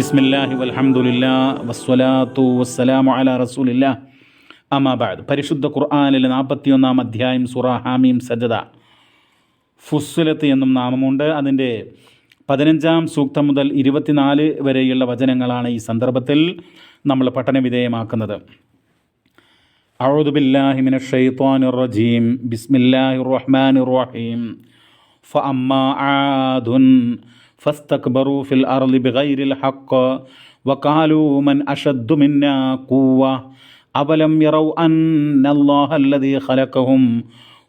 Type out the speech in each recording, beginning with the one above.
ബിസ്മില്ലാഹി വലഹമുല്ല വസ്വലാത്തു വസ്സലാമു അല റസൂലില്ല. അമാബാദ് പരിശുദ്ധ ഖുർആാനിലെ നാൽപ്പത്തിയൊന്നാം അധ്യായം സുറ ഹാമീം സജദ. ഫുസ്വലത്ത് എന്നും നാമമുണ്ട്. അതിന്റെ പതിനഞ്ചാം സൂക്തം മുതൽ ഇരുപത്തിനാല് വരെയുള്ള വചനങ്ങളാണ് ഈ സന്ദർഭത്തിൽ നമ്മൾ പഠനവിധേയമാക്കുന്നത്. അഴുദുബില്ലാഹിമിന ഷെയ്ത്വാനുർ റജീം. ബിസ്മില്ലാഹിർ റഹ്മാനുർ റഹീം. ഫ അമ്മ ആദുൻ فاستكبروا في الأرض بغير الحق وقالوا من أشد منا قوة أولم يروا أن الله الذي خلقهم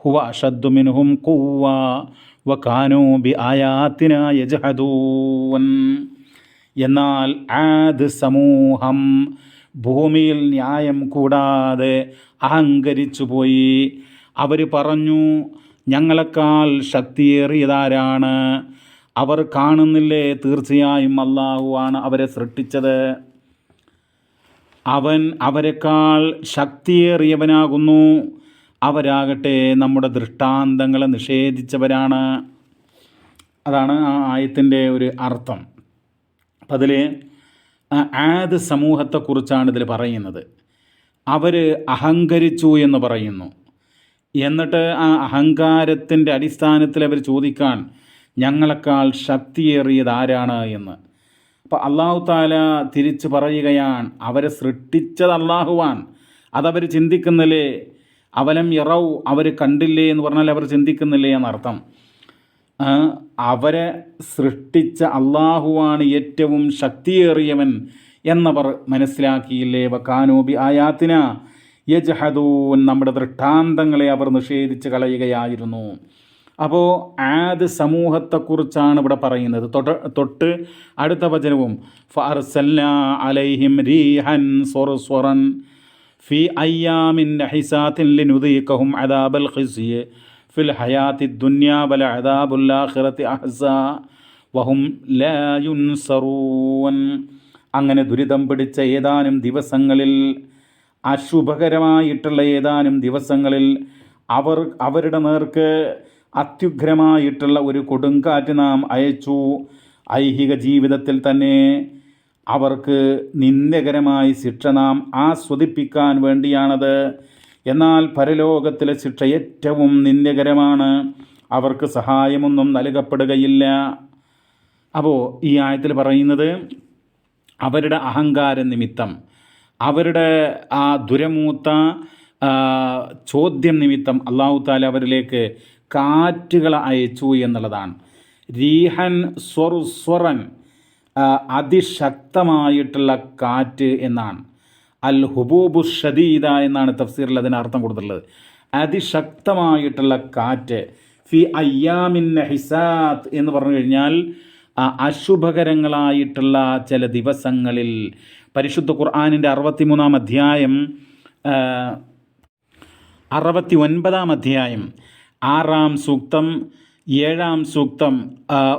هو أشد منهم قوة وكانوا بآياتنا يجحدون എന്നാൽ ആദ് സമൂഹം ഭൂമിയിൽ ന്യായം കൂടാതെ അഹങ്കരിച്ചു പോയി അവർ പറഞ്ഞു ഞങ്ങളെക്കാൾ ശക്തിയേറിയതാരാണ് അവർ കാണുന്നില്ലേ? തീർച്ചയായും അള്ളാഹുവാണ് അവരെ സൃഷ്ടിച്ചത്. അവൻ അവരെക്കാൾ ശക്തിയേറിയവനാകുന്നു. അവരാകട്ടെ നമ്മുടെ ദൃഷ്ടാന്തങ്ങളെ നിഷേധിച്ചവരാണ്. അതാണ് ആ ആയത്തിന്റെ ഒരു അർത്ഥം. അപ്പം അതിൽ ആദ് സമൂഹത്തെക്കുറിച്ചാണ് ഇതിൽ പറയുന്നത്. അവർ അഹങ്കരിച്ചു എന്ന് പറയുന്നു. എന്നിട്ട് ആ അഹങ്കാരത്തിന്റെ അടിസ്ഥാനത്തിൽ അവർ ചോദിക്കാൻ ഞങ്ങളെക്കാൾ ശക്തിയേറിയത് ആരാണ് എന്ന്. അപ്പോൾ അള്ളാഹു താല തിരിച്ചു പറയുകയാണ് അവരെ സൃഷ്ടിച്ചത് അള്ളാഹുവാൻ അതവർ ചിന്തിക്കുന്നില്ലേ? അവലം ഇറൗ അവർ കണ്ടില്ലേ എന്ന് പറഞ്ഞാൽ അവർ ചിന്തിക്കുന്നില്ലേ എന്നർത്ഥം. അവരെ സൃഷ്ടിച്ച അള്ളാഹുവാണ് ഏറ്റവും ശക്തിയേറിയവൻ എന്നവർ മനസ്സിലാക്കിയില്ലേ? വക്കാനോബി ആയാത്തിന യജഹദൂൻ നമ്മുടെ ദൃഷ്ടാന്തങ്ങളെ അവർ നിഷേധിച്ച് കളയുകയായിരുന്നു. അപ്പോൾ ആദ് സമൂഹത്തെക്കുറിച്ചാണ് ഇവിടെ പറയുന്നത്. തൊട്ട് തൊട്ട് അടുത്ത വചനവും ഫർസല്ല അലൈഹിം റീഹൻ സ്വറൻ ഫി അയ്യാമിൻ ഹിസാത്തിൻ ലിനുദീഖഹും അദാബൽ ഖിസ്യ ഫിൽ ഹയാത്തി ദുന്യാ വല അദാബുൽ ആഖിറത്തി അഹ്സ വഹും ലാ യുൻസറൂൻ. അങ്ങനെ ദുരിതം പിടിച്ച ഏതാനും ദിവസങ്ങളിൽ അശുഭകരമായിട്ടുള്ള ഏതാനും ദിവസങ്ങളിൽ അവർ അവരുടെ നേർക്ക് അത്യുഗ്രമായിട്ടുള്ള ഒരു കൊടുങ്കാറ്റ് നാം അയച്ചു. ഐഹിക ജീവിതത്തിൽ തന്നെ അവർക്ക് നിന്ദകരമായി ശിക്ഷ നാം ആസ്വദിപ്പിക്കാൻ വേണ്ടിയാണത്. എന്നാൽ പരലോകത്തിലെ ശിക്ഷ ഏറ്റവും നിന്ദകരമാണ്. അവർക്ക് സഹായമൊന്നും നൽകപ്പെടുകയില്ല. അപ്പോൾ ഈ ആയത്തിൽ പറയുന്നത് അവരുടെ അഹങ്കാര നിമിത്തം അവരുടെ ആ ദുരമൂത്ത ചോദ്യം നിമിത്തം അള്ളാഹു താല അവരിലേക്ക് കാറ്റുകൾ അയച്ചു എന്നുള്ളതാണ്. രീഹൻ സ്വർ സ്വറൻ ആ, അതിശക്തമായിട്ടുള്ള കാറ്റ് എന്നാണ്. അൽ ഹുബൂബു ഷദീദ എന്നാണ് തഫ്സീറിൽ അതിന് അർത്ഥം കൊടുത്തിട്ടുള്ളത്. അതിശക്തമായിട്ടുള്ള കാറ്റ് ഫി അയ്യാമിൻ ഹിസാത്ത് എന്ന് പറഞ്ഞു കഴിഞ്ഞാൽ അശുഭകരങ്ങളായിട്ടുള്ള ചില ദിവസങ്ങളിൽ പരിശുദ്ധ ഖുർആാനിന്റെ അറുപത്തിമൂന്നാം അധ്യായം അറുപത്തി ഒൻപതാം അധ്യായം ആറാം സൂക്തം ഏഴാം സൂക്തം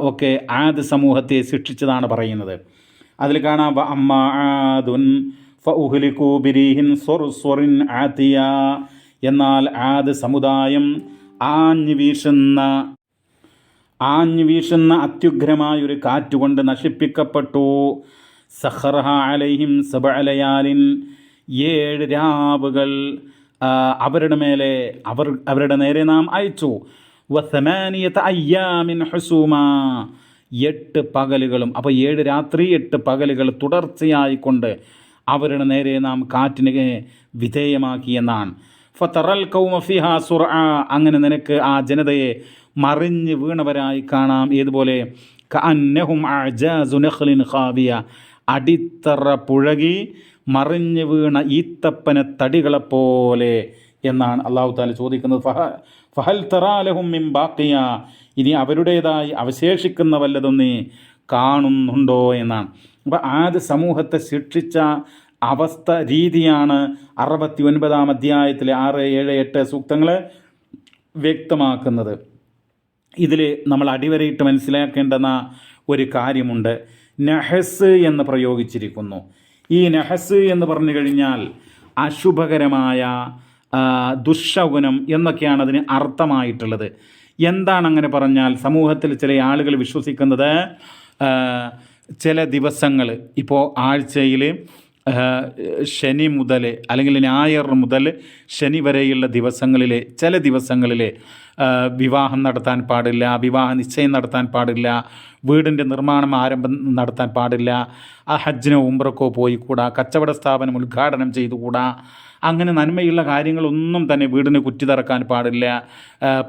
ഒക്കെ ആദ് സമൂഹത്തെ ശിക്ഷിച്ചതാണ് പറയുന്നത്. അതിൽ കാണാം "വ അമ്മ ആദുൻ ഫഉഹ്ലികൂ ബിരീഹിൻ സ്വറുസ്വറിൻ ആതിയ. എന്നാൽ ആദ് സമുദായം ആഞ്ഞു വീശുന്ന ആഞ്ഞു വീശുന്ന അത്യുഗ്രമായൊരു കാറ്റുകൊണ്ട് നശിപ്പിക്കപ്പെട്ടു. സഹറഹ അലൈഹിം സബഅലയാലിൻ ഏഴ് രാവുകൾ അവരുടെ മേലെ അവർ അവരുടെ നേരെ നാം അയച്ചു. വസമാനിയത്ത് അയ്യാമിൻ ഹുസൂമ. എട്ട് പകലുകളും അപ്പോൾ ഏഴ് രാത്രി എട്ട് പകലുകൾ തുടർച്ചയായിക്കൊണ്ട് അവരുടെ നേരെ നാം കാറ്റിന് വിധേയമാക്കി എന്നാണ്. ഫത്തറൽ കൗമഫിഹ സുറ അങ്ങനെ നിനക്ക് ആ ജനതയെ മറിഞ്ഞ് വീണവരായി കാണാം. ഏതുപോലെ? കഅന്നഹും അടിത്തറ പുഴകി മറിഞ്ഞ് വീണ ഈത്തപ്പന തടികളെപ്പോലെ എന്നാണ് അള്ളാഹു താല ചോദിക്കുന്നത്. ഫഹ ഫഹൽ തറാലഹും മിൻ ബാക്കിയ ഇനി അവരുടേതായി അവശേഷിക്കുന്ന വല്ലതും നീ കാണുന്നുണ്ടോ എന്നാണ്. അപ്പോൾ ആദ്യ സമൂഹത്തെ ശിക്ഷിച്ച അവസ്ഥ രീതിയാണ് അറുപത്തി ഒൻപതാം അധ്യായത്തിലെ ആറ് ഏഴ് എട്ട് സൂക്തങ്ങൾ വ്യക്തമാക്കുന്നത്. ഇതിൽ നമ്മൾ അടിവരയിട്ട് മനസ്സിലാക്കേണ്ടുന്ന ഒരു കാര്യമുണ്ട്. നഹസ് എന്ന് പ്രയോഗിച്ചിരിക്കുന്നു. ഈ നെഹസ് എന്ന് പറഞ്ഞു കഴിഞ്ഞാൽ അശുഭകരമായ ആ, എന്നൊക്കെയാണ് അതിന് അർത്ഥമായിട്ടുള്ളത്. എന്താണ് അങ്ങനെ പറഞ്ഞാൽ സമൂഹത്തിൽ ചില ആളുകൾ വിശ്വസിക്കുന്നത്? ചില ദിവസങ്ങൾ ഇപ്പോൾ ആഴ്ചയിൽ ശനി മുതൽ അല്ലെങ്കിൽ ഞായർ മുതൽ ശനി വരെയുള്ള ദിവസങ്ങളിലെ ചില ദിവസങ്ങളിലെ വിവാഹം നടത്താൻ പാടില്ല വിവാഹ നിശ്ചയം നടത്താൻ പാടില്ല വീടിന്റെ നിർമ്മാണം ആരംഭം നടത്താൻ പാടില്ല ആ ഹജ്ജിനോ ഉംറക്കോ കൂടാ കച്ചവട സ്ഥാപനം ഉദ്ഘാടനം ചെയ്തുകൂടാ അങ്ങനെ നന്മയുള്ള കാര്യങ്ങളൊന്നും തന്നെ വീടിന് കുറ്റി തറക്കാൻ പാടില്ല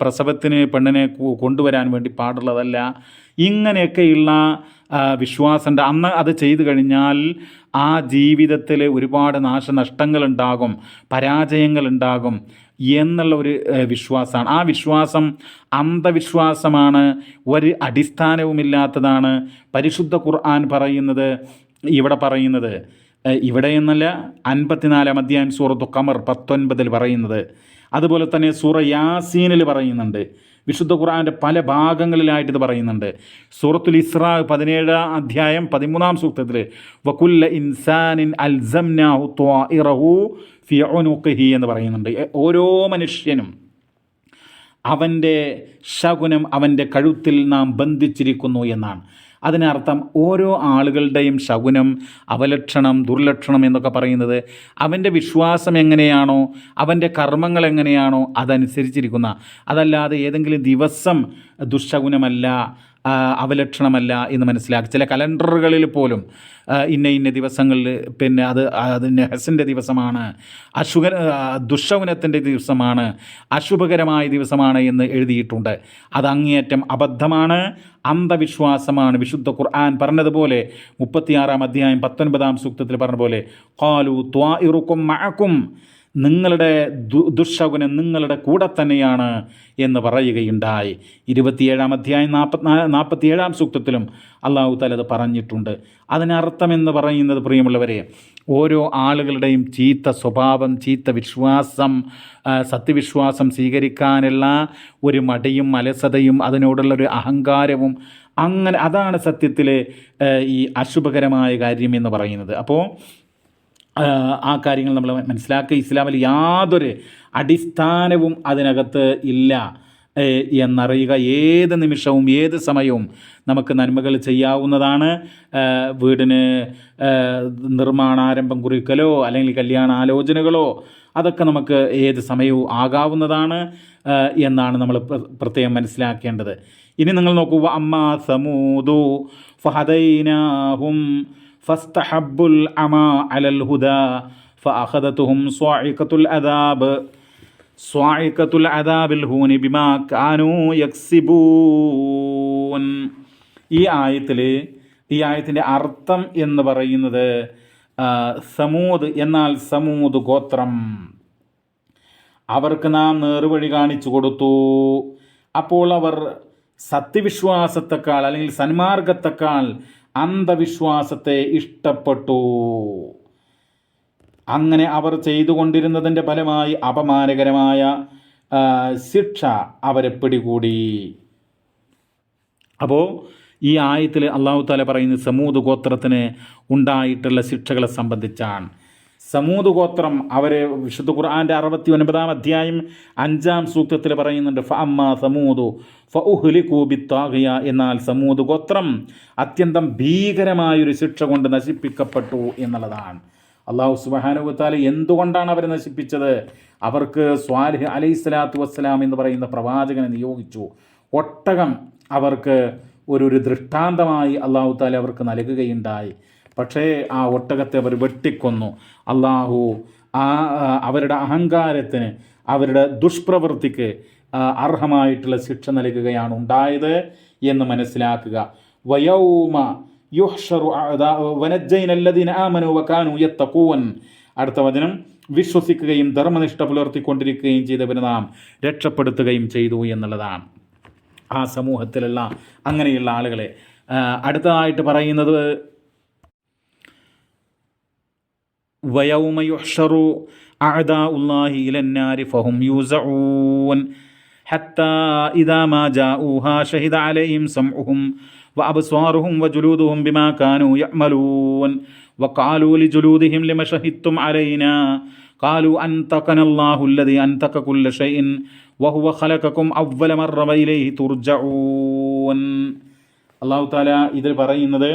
പ്രസവത്തിന് പെണ്ണിനെ കൊണ്ടുവരാൻ വേണ്ടി പാടുള്ളതല്ല. ഇങ്ങനെയൊക്കെയുള്ള വിശ്വാസമുണ്ട് അന്ന് അത് ചെയ്തു കഴിഞ്ഞാൽ ആ ജീവിതത്തിൽ ഒരുപാട് നാശനഷ്ടങ്ങളുണ്ടാകും പരാജയങ്ങളുണ്ടാകും എന്നുള്ള ഒരു വിശ്വാസമാണ്. ആ വിശ്വാസം അന്ധവിശ്വാസമാണ് ഒരു അടിസ്ഥാനവുമില്ലാത്തതാണ്. പരിശുദ്ധ ഖുർആൻ പറയുന്നത് ഇവിടെ പറയുന്നത് ഇവിടെ എന്നല്ല അൻപത്തിനാലാം അധ്യായം സൂറത്തു ഖമർ പത്തൊൻപതിൽ പറയുന്നത്. അതുപോലെ തന്നെ സൂറ യാസീനിൽ പറയുന്നുണ്ട്. വിശുദ്ധ ഖുറാന്റെ പല ഭാഗങ്ങളിലായിട്ട് ഇത് പറയുന്നുണ്ട്. സൂറത്തുൽ ഇസ്ര പതിനേഴാം അധ്യായം പതിമൂന്നാം സൂക്തത്തിൽ വകുല്ല ഇൻസാനിൻ അൽസംനാഹു ത്വാഇറഹു ഫി എന്ന് പറയുന്നുണ്ട്. ഓരോ മനുഷ്യനും അവന്റെ ശകുനം അവന്റെ കഴുത്തിൽ നാം ബന്ധിച്ചിരിക്കുന്നു എന്നാണ്. അതിനർത്ഥം ഓരോ ആളുകളുടെയും ശകുനം അവലക്ഷണം ദുർലക്ഷണം എന്നൊക്കെ പറയുന്നത് അവന്റെ വിശ്വാസം എങ്ങനെയാണോ അവന്റെ കർമ്മങ്ങൾ എങ്ങനെയാണോ അതനുസരിച്ചിരിക്കുന്ന അതല്ലാതെ ഏതെങ്കിലും ദിവസം ദുശകുനമല്ല അവലക്ഷണമല്ല എന്ന് മനസ്സിലാക്കി. ചില കലണ്ടറുകളിൽ പോലും ഇന്ന ഇന്ന ദിവസങ്ങളിൽ പിന്നെ അത് അത് നെഹസിന്റെ ദിവസമാണ് അശുഭ ദുഷൗനത്തിന്റെ ദിവസമാണ് അശുഭകരമായ ദിവസമാണ് എന്ന് എഴുതിയിട്ടുണ്ട്. അത് അങ്ങേയറ്റം അബദ്ധമാണ് അന്ധവിശ്വാസമാണ്. വിശുദ്ധ ഖുർആൻ പറഞ്ഞതുപോലെ മുപ്പത്തിയാറാം അധ്യായം പത്തൊൻപതാം സൂക്തത്തിൽ പറഞ്ഞ പോലെ കാലു ത്വാ ഇറുക്കും മഴക്കും നിങ്ങളുടെ ദു ദുഷകുനം നിങ്ങളുടെ കൂടെ തന്നെയാണ് എന്ന് പറയുകയുണ്ടായി. ഇരുപത്തിയേഴാം അധ്യായം നാൽപ്പത്തിനാല് നാൽപ്പത്തിയേഴാം സൂക്തത്തിലും അള്ളാഹു തല അത് പറഞ്ഞിട്ടുണ്ട്. അതിനർത്ഥം എന്ന് പറയുന്നത് പ്രിയമുള്ളവരെ ഓരോ ആളുകളുടെയും ചീത്ത സ്വഭാവം ചീത്ത വിശ്വാസം സത്യവിശ്വാസം സ്വീകരിക്കാനുള്ള ഒരു മടിയും അലസതയും അതിനോടുള്ള ഒരു അഹങ്കാരവും അങ്ങനെ അതാണ് സത്യത്തിലെ ഈ അശുഭകരമായ കാര്യം എന്ന് പറയുന്നത്. അപ്പോൾ ആ കാര്യങ്ങൾ നമ്മൾ മനസ്സിലാക്കുക. ഇസ്ലാമിൽ യാതൊരു അടിസ്ഥാനവും അതിനകത്ത് ഇല്ല എന്നറിയുക. ഏത് നിമിഷവും ഏത് സമയവും നമുക്ക് നന്മകൾ ചെയ്യാവുന്നതാണ്. വീടിന് നിർമ്മാണാരംഭം കുറിക്കലോ അല്ലെങ്കിൽ കല്യാണ ആലോചനകളോ അതൊക്കെ നമുക്ക് ഏത് സമയവും ആകാവുന്നതാണ് എന്നാണ് നമ്മൾ പ്ര- പ്രത്യേകം മനസ്സിലാക്കേണ്ടത്. ഇനി നിങ്ങൾ നോക്കൂ അമ്മ സമൂതു ഫഹദൈനാഹും ഫസ്തഹബുൽ അമാ അലൽ ഹുദാ ഫഅഖദതുഹും സ്വാഇഖത്തുൽ അദാബ്. സ്വാഇഖത്തുൽ അദാബിൽ ഹൂനി ബിമാ കാനു യക്സിബൂൻ. ഈ ആയത്തിൽ ഈ ആയത്തിന്റെ അർത്ഥം എന്ന് പറയുന്നത് സമൂത് എന്നാൽ സമൂത് ഗോത്രം. അവർക്ക് നാം നേർവഴി കാണിച്ചു കൊടുത്തു. അപ്പോൾ അവർ സത്യവിശ്വാസത്തെക്കാൾ അല്ലെങ്കിൽ സന്മാർഗത്തെക്കാൾ അന്ധവിശ്വാസത്തെ ഇഷ്ടപ്പെട്ടു. അങ്ങനെ അവർ ചെയ്തുകൊണ്ടിരുന്നതിന്റെ ഫലമായി അപമാനകരമായ ശിക്ഷ അവരെ പിടികൂടി. അപ്പോൾ ഈ ആയത്തിൽ അള്ളാഹു താല പറയുന്നത് സമൂത് ഗോത്രത്തിന് ഉണ്ടായിട്ടുള്ള ശിക്ഷകളെ സംബന്ധിച്ചാണ്. സമൂത് ഗോത്രം അവരെ വിശുദ്ധ ഖുർആാന്റെ അറുപത്തി ഒൻപതാം അധ്യായം അഞ്ചാം സൂക്തത്തിൽ പറയുന്നുണ്ട് ഫ അമ്മ സമൂതു ഫ ഉഹ്ലിഖു ബിത്താഹിയ എന്നാൽ സമൂത് ഗോത്രം അത്യന്തം ഭീകരമായൊരു ശിക്ഷ കൊണ്ട് നശിപ്പിക്കപ്പെട്ടു എന്നുള്ളതാണ്. അള്ളാഹു സുബാനുവത്താല എന്തുകൊണ്ടാണ് അവരെ നശിപ്പിച്ചത്? അവർക്ക് സ്വാലിഹ് അലൈഹി സ്വലാത്തു വസ്സലാം എന്ന് പറയുന്ന പ്രവാചകനെ നിയോഗിച്ചു. ഒട്ടകം അവർക്ക് ഒരു ഒരു ദൃഷ്ടാന്തമായി അള്ളാഹു താല അവർക്ക് നൽകുകയുണ്ടായി. പക്ഷേ ആ ഒട്ടകത്തെ അവർ വെട്ടിക്കൊന്നു. അള്ളാഹു ആ അവരുടെ അഹങ്കാരത്തിന് അവരുടെ ദുഷ്പ്രവൃത്തിക്ക് അർഹമായിട്ടുള്ള ശിക്ഷ നൽകുകയാണ് ഉണ്ടായത് എന്ന് മനസ്സിലാക്കുക. വയൗമ യുഹ്ഷറു അല്ലദീന ആമനു വകാനു യത്തഖൂൻ. അടുത്ത വചനം വിശ്വസിക്കുകയും ധർമ്മനിഷ്ഠ പുലർത്തിക്കൊണ്ടിരിക്കുകയും ചെയ്തവരെ നാം രക്ഷപ്പെടുത്തുകയും ചെയ്തു എന്നുള്ളതാണ്. ആ സമൂഹത്തിലുള്ള അങ്ങനെയുള്ള ആളുകളെ അടുത്തതായിട്ട് പറയുന്നത് ويوم يحشر أعداء الله إلى النار فهم يوزعون حتى إذا ما جاءوها شهد عليهم سمعهم وأبصارهم وجلودهم بما كانوا يعملون وقالوا لجلودهم لم شهدتم علينا قالوا أنطقنا الله الذي أنطق كل شيء وهو خلقكم أول مرة وإليه ترجعون അള്ളാഹു താല ഇതിൽ പറയുന്നത്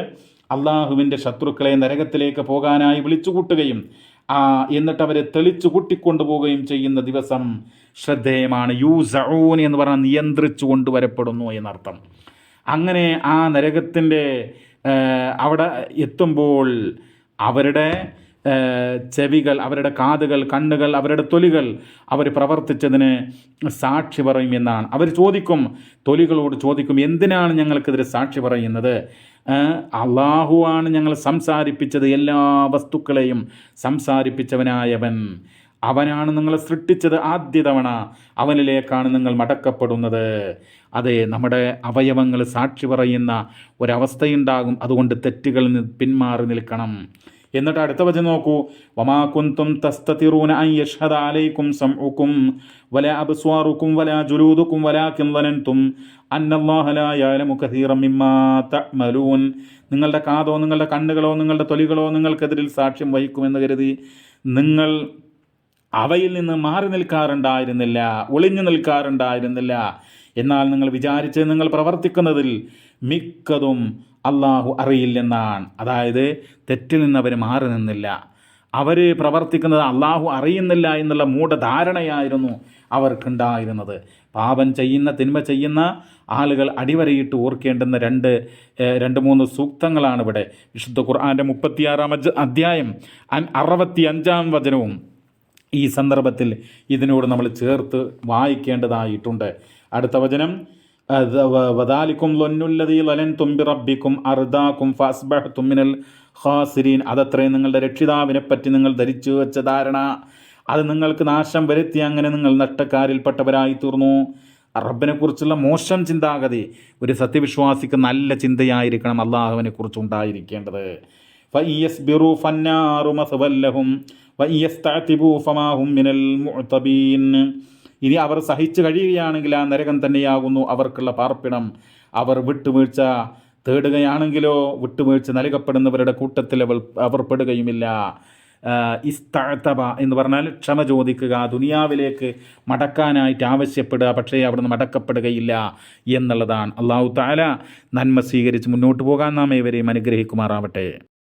അള്ളാഹുവിന്റെ ശത്രുക്കളെ നരകത്തിലേക്ക് പോകാനായി വിളിച്ചു കൂട്ടുകയും ആ എന്നിട്ട് അവരെ തെളിച്ചു കൂട്ടിക്കൊണ്ടുപോവുകയും ചെയ്യുന്ന ദിവസം ശ്രദ്ധേയമാണ്. യൂസഊൻ എന്ന് പറഞ്ഞാൽ നിയന്ത്രിച്ചു കൊണ്ടുവരപ്പെടുന്നു എന്നർത്ഥം. അങ്ങനെ ആ നരകത്തിന്റെ അവിടെ എത്തുമ്പോൾ അവരുടെ ചെവികൾ അവരുടെ കാതുകൾ കണ്ണുകൾ അവരുടെ തൊലികൾ അവർ പ്രവർത്തിച്ചതിന് സാക്ഷി പറയും എന്നാണ്. അവർ ചോദിക്കും തൊലികളോട് ചോദിക്കും എന്തിനാണ് ഞങ്ങൾക്കെതിരെ സാക്ഷി പറയുന്നത്? അള്ളാഹുവാണ് ഞങ്ങൾ സംസാരിപ്പിച്ചത് എല്ലാ വസ്തുക്കളെയും സംസാരിപ്പിച്ചവനായവൻ. അവനാണ് നിങ്ങളെ സൃഷ്ടിച്ചത് ആദ്യ തവണ. അവനിലേക്കാണ് നിങ്ങൾ മടക്കപ്പെടുന്നത്. അതെ നമ്മുടെ അവയവങ്ങൾ സാക്ഷി പറയുന്ന ഒരവസ്ഥയുണ്ടാകും. അതുകൊണ്ട് തെറ്റുകളിൽ പിന്മാറി നിൽക്കണം. എന്നിട്ട് അടുത്ത വചനം നോക്കൂ. വമാ കുന്തും തസ്തതിറൂന അൻ യഷ്ഹദ അലൈക്കും സംഉക്കും വല അബ്സ്വാറുക്കും വല ജുലൂദുക്കും വല ളനൻതും അന്നല്ലാഹ ലാ യഅലമു കസീറൻ മിമ്മാ തഅമലൂൻ. നിങ്ങളുടെ കാതോ നിങ്ങളുടെ കണ്ണുകളോ നിങ്ങളുടെ തൊലികളോ നിങ്ങൾക്കെതിരിൽ സാക്ഷ്യം വഹിക്കുമെന്ന് കരുതി നിങ്ങൾ അവയിൽ നിന്ന് മാറി നിൽക്കാറുണ്ടായിരുന്നില്ല ഒളിഞ്ഞു നിൽക്കാറുണ്ടായിരുന്നില്ല. എന്നാൽ നിങ്ങൾ വിചാരിച്ച് നിങ്ങൾ പ്രവർത്തിക്കുന്നതിൽ മിക്കതും അള്ളാഹു അറിയില്ലെന്നാണ്. അതായത് തെറ്റിൽ നിന്ന് അവർ മാറി നിന്നില്ല. അവർ പ്രവർത്തിക്കുന്നത് അള്ളാഹു അറിയുന്നില്ല എന്നുള്ള മൂഢധാരണയായിരുന്നു അവർക്കുണ്ടായിരുന്നത്. പാപം ചെയ്യുന്ന തിന്മ ചെയ്യുന്ന ആളുകൾ അടിവരയിട്ട് ഓർക്കേണ്ടുന്ന രണ്ട് രണ്ട് മൂന്ന് സൂക്തങ്ങളാണ് ഇവിടെ. വിശുദ്ധ ഖുർആാന്റെ മുപ്പത്തിയാറാം അധ്യായം അറുപത്തി അഞ്ചാം വചനവും ഈ സന്ദർഭത്തിൽ ഇതിനോട് നമ്മൾ ചേർത്ത് വായിക്കേണ്ടതായിട്ടുണ്ട്. അടുത്ത വചനം വദാലിക്കും ഖാസിരീൻ. അതത്രയും നിങ്ങളുടെ രക്ഷിതാവിനെപ്പറ്റി നിങ്ങൾ ധരിച്ചു വെച്ച ധാരണ. അത് നിങ്ങൾക്ക് നാശം വരുത്തി അങ്ങനെ നിങ്ങൾ നഷ്ടക്കാരിൽപ്പെട്ടവരായി തീർന്നു. റബ്ബിനെക്കുറിച്ചുള്ള മോശം ചിന്താഗതി. ഒരു സത്യവിശ്വാസിക്ക് നല്ല ചിന്തയായിരിക്കണം അള്ളാഹുവിനെക്കുറിച്ച് ഉണ്ടായിരിക്കേണ്ടത്. ഫന്നാറു മിനൽ മുഅ്തബീൻ. ഇനി അവർ സഹിച്ചു കഴിയുകയാണെങ്കിൽ ആ നരകം തന്നെയാകുന്നു അവർക്കുള്ള പാർപ്പിടം. അവർ വിട്ടുവീഴ്ച തേടുകയാണെങ്കിലോ വിട്ടുവീഴ്ച നൽകപ്പെടുന്നവരുടെ കൂട്ടത്തിൽ അവൾ അവർ പെടുകയുമില്ല. ഇസ്തഅതബ എന്ന് പറഞ്ഞാൽ ക്ഷമ ചോദിക്കുക ദുനിയാവിലേക്ക് മടക്കാനായിട്ട് ആവശ്യപ്പെടുക പക്ഷേ അവിടുന്ന് മടക്കപ്പെടുകയില്ല എന്നുള്ളതാണ്. അള്ളാഹു താല നന്മ സ്വീകരിച്ച് മുന്നോട്ട് പോകാൻ നാം ഇവരെയും അനുഗ്രഹിക്കുമാറാവട്ടെ.